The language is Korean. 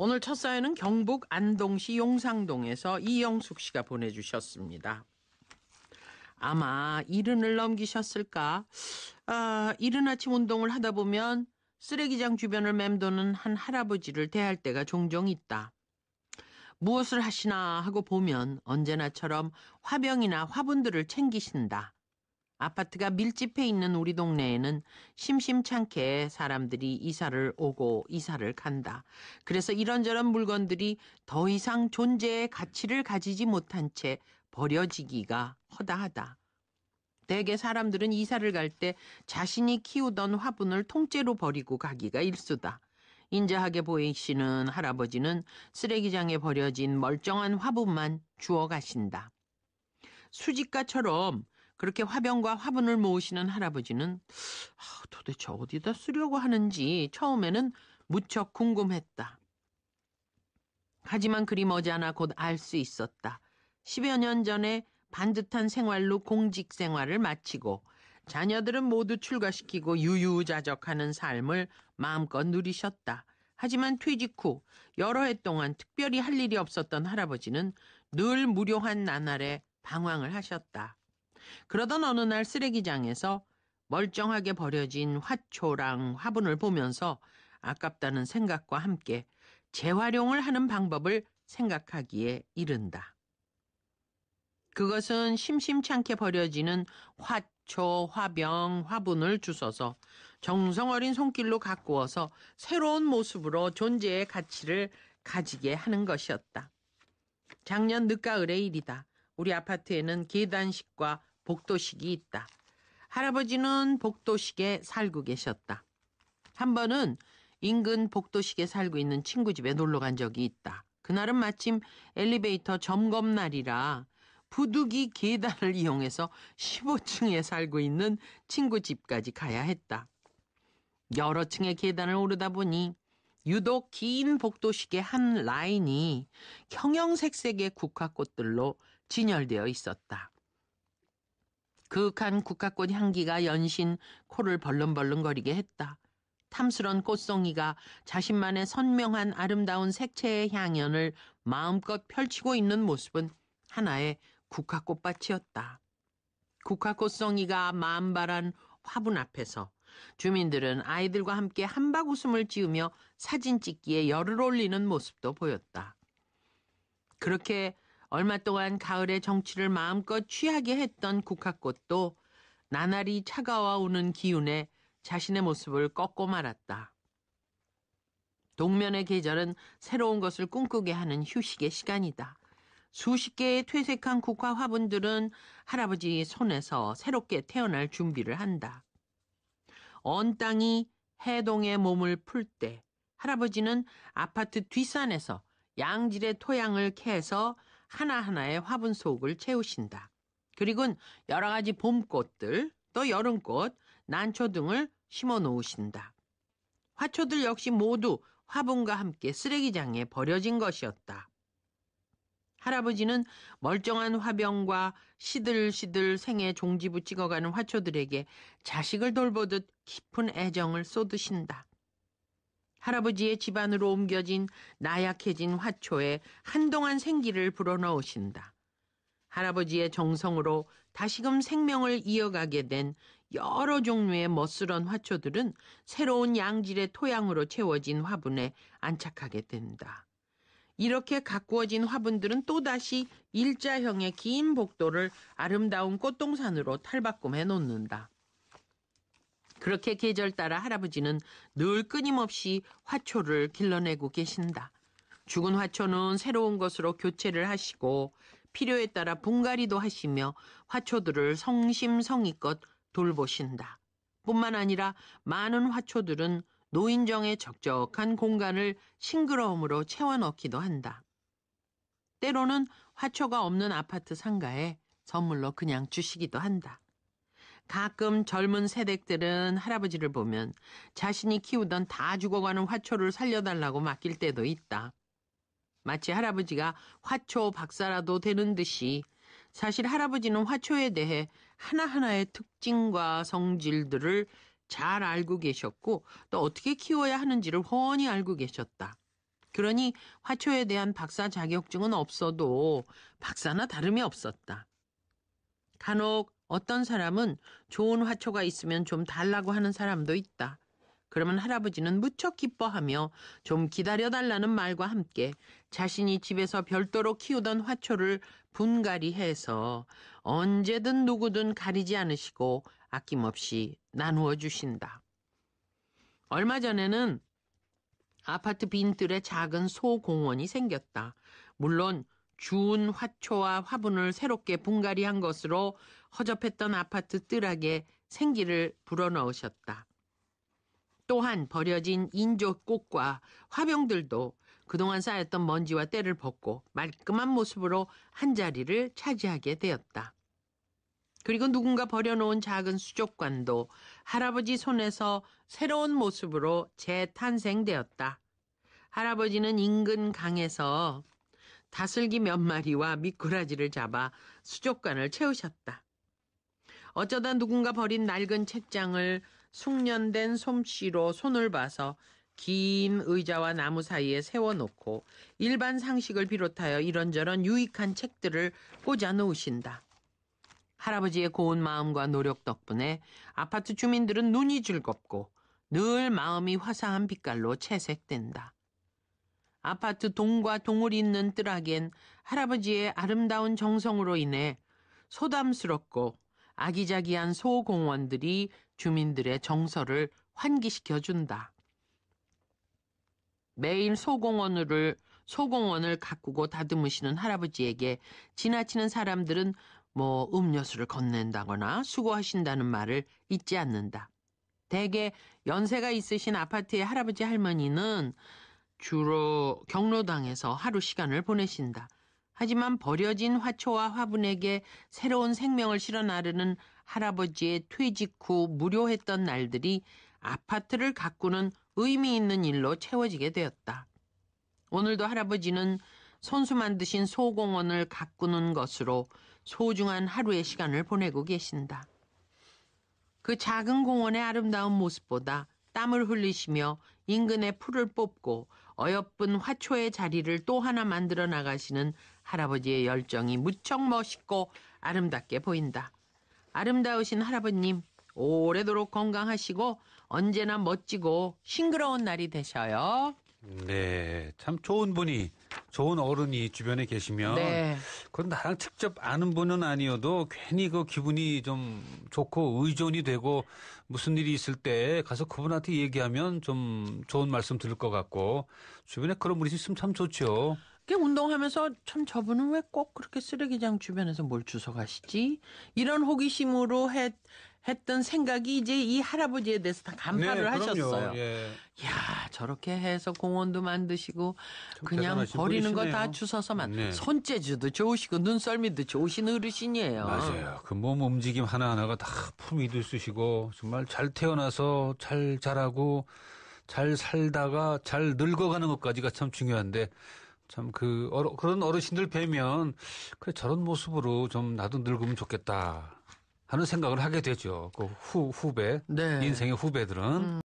오늘 첫 사연은 경북 안동시 용상동에서 이영숙 씨가 보내주셨습니다. 아마 이른을 넘기셨을까? 아, 이른 아침 운동을 하다 보면 쓰레기장 주변을 맴도는 한 할아버지를 대할 때가 종종 있다. 무엇을 하시나 하고 보면 언제나처럼 화병이나 화분들을 챙기신다. 아파트가 밀집해 있는 우리 동네에는 심심찮게 사람들이 이사를 오고 이사를 간다. 그래서 이런저런 물건들이 더 이상 존재의 가치를 가지지 못한 채 버려지기가 허다하다. 대개 사람들은 이사를 갈 때 자신이 키우던 화분을 통째로 버리고 가기가 일수다. 인자하게 보이시는 할아버지는 쓰레기장에 버려진 멀쩡한 화분만 주워 가신다. 수집가처럼 그렇게 화병과 화분을 모으시는 할아버지는 아, 도대체 어디다 쓰려고 하는지 처음에는 무척 궁금했다. 하지만 그리 머지않아 곧 알 수 있었다. 10여 년 전에 반듯한 생활로 공직 생활을 마치고 자녀들은 모두 출가시키고 유유자적하는 삶을 마음껏 누리셨다. 하지만 퇴직 후 여러 해 동안 특별히 할 일이 없었던 할아버지는 늘 무료한 나날에 방황을 하셨다. 그러던 어느 날 쓰레기장에서 멀쩡하게 버려진 화초랑 화분을 보면서 아깝다는 생각과 함께 재활용을 하는 방법을 생각하기에 이른다. 그것은 심심찮게 버려지는 화초, 화병, 화분을 주워서 정성 어린 손길로 가꾸어서 새로운 모습으로 존재의 가치를 가지게 하는 것이었다. 작년 늦가을의 일이다. 우리 아파트에는 계단식과 복도식이 있다. 할아버지는 복도식에 살고 계셨다. 한 번은 인근 복도식에 살고 있는 친구 집에 놀러 간 적이 있다. 그날은 마침 엘리베이터 점검 날이라 부득이 계단을 이용해서 15층에 살고 있는 친구 집까지 가야 했다. 여러 층의 계단을 오르다 보니 유독 긴 복도식의 한 라인이 형형색색의 국화꽃들로 진열되어 있었다. 그윽한 국화꽃 향기가 연신 코를 벌렁벌렁거리게 했다. 탐스런 꽃송이가 자신만의 선명한 아름다운 색채의 향연을 마음껏 펼치고 있는 모습은 하나의 국화꽃밭이었다. 국화꽃송이가 만발한 화분 앞에서 주민들은 아이들과 함께 한박 웃음을 지으며 사진 찍기에 열을 올리는 모습도 보였다. 그렇게 얼마 동안 가을의 정취를 마음껏 취하게 했던 국화꽃도 나날이 차가워 오는 기운에 자신의 모습을 꺾고 말았다. 동면의 계절은 새로운 것을 꿈꾸게 하는 휴식의 시간이다. 수십 개의 퇴색한 국화 화분들은 할아버지 손에서 새롭게 태어날 준비를 한다. 언 땅이 해동의 몸을 풀 때 할아버지는 아파트 뒷산에서 양질의 토양을 캐서 하나하나의 화분 속을 채우신다. 그리고는 여러 가지 봄꽃들, 또 여름꽃, 난초 등을 심어 놓으신다. 화초들 역시 모두 화분과 함께 쓰레기장에 버려진 것이었다. 할아버지는 멀쩡한 화병과 시들시들 생애 종지부 찍어가는 화초들에게 자식을 돌보듯 깊은 애정을 쏟으신다. 할아버지의 집안으로 옮겨진 나약해진 화초에 한동안 생기를 불어넣으신다. 할아버지의 정성으로 다시금 생명을 이어가게 된 여러 종류의 멋스런 화초들은 새로운 양질의 토양으로 채워진 화분에 안착하게 된다. 이렇게 가꾸어진 화분들은 또다시 일자형의 긴 복도를 아름다운 꽃동산으로 탈바꿈해 놓는다. 그렇게 계절 따라 할아버지는 늘 끊임없이 화초를 길러내고 계신다. 죽은 화초는 새로운 것으로 교체를 하시고 필요에 따라 분갈이도 하시며 화초들을 성심성의껏 돌보신다. 뿐만 아니라 많은 화초들은 노인정의 적적한 공간을 싱그러움으로 채워넣기도 한다. 때로는 화초가 없는 아파트 상가에 선물로 그냥 주시기도 한다. 가끔 젊은 세댁들은 할아버지를 보면 자신이 키우던 다 죽어가는 화초를 살려달라고 맡길 때도 있다. 마치 할아버지가 화초 박사라도 되는 듯이 사실 할아버지는 화초에 대해 하나하나의 특징과 성질들을 잘 알고 계셨고 또 어떻게 키워야 하는지를 훤히 알고 계셨다. 그러니 화초에 대한 박사 자격증은 없어도 박사나 다름이 없었다. 간혹 어떤 사람은 좋은 화초가 있으면 좀 달라고 하는 사람도 있다. 그러면 할아버지는 무척 기뻐하며 좀 기다려달라는 말과 함께 자신이 집에서 별도로 키우던 화초를 분갈이 해서 언제든 누구든 가리지 않으시고 아낌없이 나누어 주신다. 얼마 전에는 아파트 빈들에 작은 소공원이 생겼다. 물론 주운 화초와 화분을 새롭게 분갈이한 것으로 허접했던 아파트 뜰락에 생기를 불어넣으셨다. 또한 버려진 인조 꽃과 화병들도 그동안 쌓였던 먼지와 때를 벗고 말끔한 모습으로 한 자리를 차지하게 되었다. 그리고 누군가 버려놓은 작은 수족관도 할아버지 손에서 새로운 모습으로 재탄생되었다. 할아버지는 인근 강에서 다슬기 몇 마리와 미꾸라지를 잡아 수족관을 채우셨다. 어쩌다 누군가 버린 낡은 책장을 숙련된 솜씨로 손을 봐서 긴 의자와 나무 사이에 세워놓고 일반 상식을 비롯하여 이런저런 유익한 책들을 꽂아 놓으신다. 할아버지의 고운 마음과 노력 덕분에 아파트 주민들은 눈이 즐겁고 늘 마음이 화사한 빛깔로 채색된다. 아파트 동과 동을 잇는 뜰락엔 할아버지의 아름다운 정성으로 인해 소담스럽고 아기자기한 소공원들이 주민들의 정서를 환기시켜 준다. 매일 소공원을 소공원을 가꾸고 다듬으시는 할아버지에게 지나치는 사람들은 뭐 음료수를 건넨다거나 수고하신다는 말을 잊지 않는다. 대개 연세가 있으신 아파트의 할아버지 할머니는 주로 경로당에서 하루 시간을 보내신다. 하지만 버려진 화초와 화분에게 새로운 생명을 실어 나르는 할아버지의 퇴직 후 무료했던 날들이 아파트를 가꾸는 의미 있는 일로 채워지게 되었다. 오늘도 할아버지는 손수 만드신 소공원을 가꾸는 것으로 소중한 하루의 시간을 보내고 계신다. 그 작은 공원의 아름다운 모습보다 땀을 흘리시며 인근의 풀을 뽑고 어여쁜 화초의 자리를 또 하나 만들어 나가시는 할아버지의 열정이 무척 멋있고 아름답게 보인다. 아름다우신 할아버님, 오래도록 건강하시고 언제나 멋지고 싱그러운 날이 되셔요. 네, 참 좋은 분이, 좋은 어른이 주변에 계시면, 네. 그건 나랑 직접 아는 분은 아니어도 괜히 그 기분이 좀 좋고 의존이 되고 무슨 일이 있을 때 가서 그분한테 얘기하면 좀 좋은 말씀 들을 것 같고 주변에 그런 분이 있으면 참 좋죠. 그 운동하면서 참 저분은 왜 꼭 그렇게 쓰레기장 주변에서 뭘 주워 가시지? 이런 호기심으로 했, 했던 생각이 이제 이 할아버지에 대해서 다 간파를 네. 하셨어요. 예. 야 저렇게 해서 공원도 만드시고 참 그냥 버리는 거다 분이시네요. 주워서 만 네. 손재주도 좋으시고 눈썰미도 좋으신 어르신이에요. 맞아요. 그 몸 움직임 하나 하나가 다 품위도 있으시고 정말 잘 태어나서 잘 자라고 잘 살다가 잘 늙어가는 것까지가 참 중요한데 참그 그런 어르신들 뵈면 그래 저런 모습으로 좀 나도 늙으면 좋겠다 하는 생각을 하게 되죠. 그 후 후배 네. 인생의 후배들은